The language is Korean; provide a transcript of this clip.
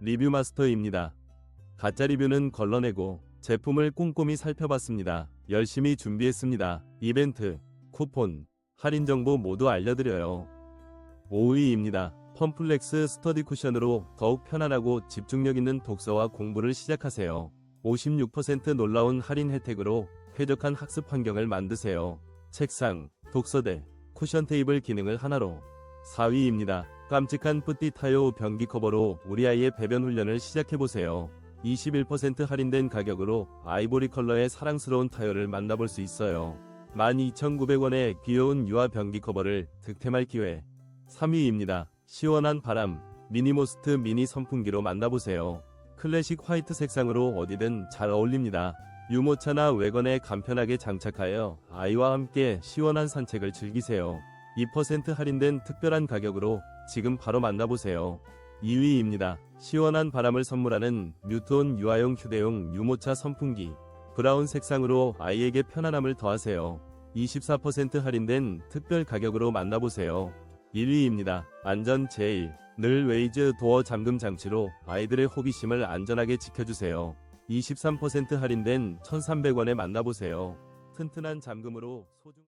리뷰 마스터입니다. 가짜 리뷰는 걸러내고 제품을 꼼꼼히 살펴봤습니다. 열심히 준비했습니다. 이벤트, 쿠폰, 할인 정보 모두 알려드려요. 5위입니다. 펌플렉스 스터디 쿠션으로 더욱 편안하고 집중력 있는 독서와 공부를 시작하세요. 56% 놀라운 할인 혜택으로 쾌적한 학습 환경을 만드세요. 책상, 독서대, 쿠션 테이블 기능을 하나로 4위입니다. 깜찍한 뿌띠 타요 변기 커버로 우리 아이의 배변 훈련을 시작해보세요. 21% 할인된 가격으로 아이보리 컬러의 사랑스러운 타요를 만나볼 수 있어요. 12,900원의 귀여운 유아 변기 커버를 득템할 기회. 3위입니다. 시원한 바람, 미니모스트 미니 선풍기로 만나보세요. 클래식 화이트 색상으로 어디든 잘 어울립니다. 유모차나 외건에 간편하게 장착하여 아이와 함께 시원한 산책을 즐기세요. 2% 할인된 특별한 가격으로 지금 바로 만나보세요. 2위입니다. 시원한 바람을 선물하는 뮤톤 유아용 휴대용 유모차 선풍기. 브라운 색상으로 아이에게 편안함을 더하세요. 24% 할인된 특별 가격으로 만나보세요. 1위입니다. 안전 제일. 늘 웨이즈 도어 잠금 장치로 아이들의 호기심을 안전하게 지켜주세요. 23% 할인된 1,300원에 만나보세요. 튼튼한 잠금으로 소중